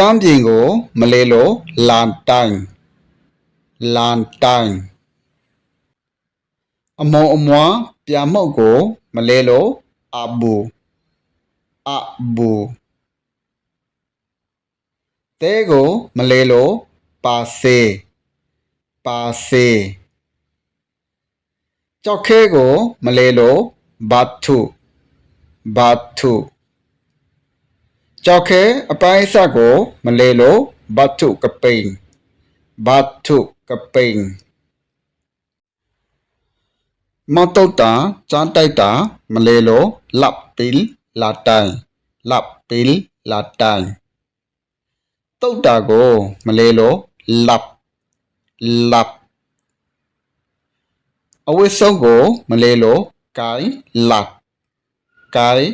ကျမ်းပြင်ကိုမလဲလို့လန်တိုင်းလန်တိုင်းအမောအမွားပြာမှုတ်ကိုမလဲလို့အဘူအဘူတဲကိုမလဲလို့ပါစေပါစေကြောက်ခဲကိုမလဲလို့ဘတ်ထုဘတ်ထု ကြောက်ခဲအပိုင်းအစကိုမလဲလို့ဘတ်ထုကပိန်ဘတ်ထုကပိန်မောက်တုတ်တာចမ်းတိုက်တာမလဲလို့လပ်ပီလလာတိုင်လပ်ပီလလာတိုင်တုတ်တာကိုမလဲလို့လပ်လပ်အဝိဆုံးကိုမလဲလို့ကိုင်လပ်ကိုင်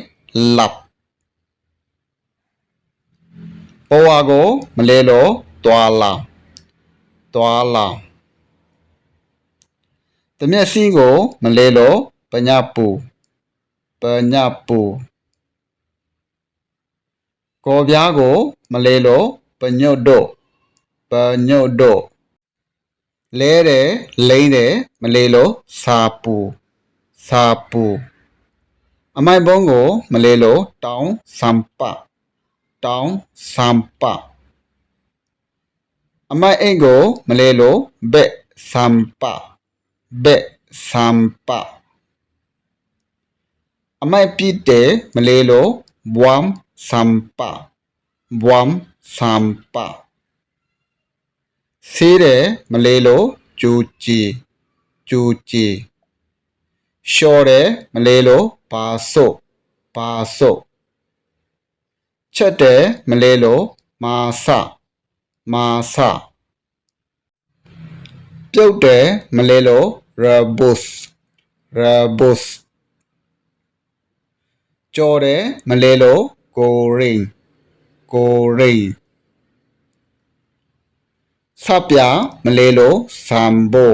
လပ် ပေါ်ဝါကိုမလဲလို့တွာလာတွာလာတမျက်စီးကိုမလဲလို့ပညာပူပညာပူကော်ပြားကိုမလဲလို့ပညွတ်တို့ပညွတ်တို့လဲတယ်လိမ့်တယ်မလဲလို့စာပူစာပူအမိုက်ဘုံကိုမလဲလို့တောင်းစံပ တောင်းစံပအမိုက်အိတ်ကိုမလဲလို့ဘက်စံပဘက်စံပအမိုက်ပြစ်တယ်မလဲလို့ဘွမ်စံပဘွမ်စံပဆေးတယ်မလဲလို့ကျူကြည်ကျူကြည်လျှော်တယ်မလဲလို့ပါဆုတ်ပါဆုတ် ချက်တယ်မလဲလို့မာစမာစပြုတ်တယ်မလဲလို့ robust robust ကြော်တယ်မလဲလို့ goring goring ဆပ်ပြမလဲလို့ဇမ်ဘို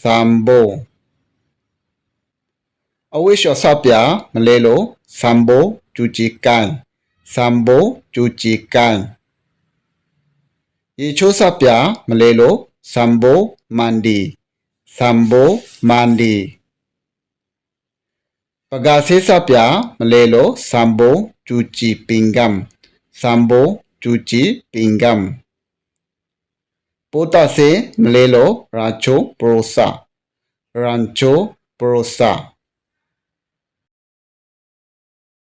ဇမ်ဘိုအဝိရှောဆပ်ပြမလဲလို့ဇမ်ဘိုကျူချီကန် sambo cuci kan. Icho sapya melelo sambo mandi. Sambo mandi. Pagase sapya melelo sambo cuci pinggam. Sambo cuci pinggam. Potase melelo prosa. Rancho prosa. Rancho prosa.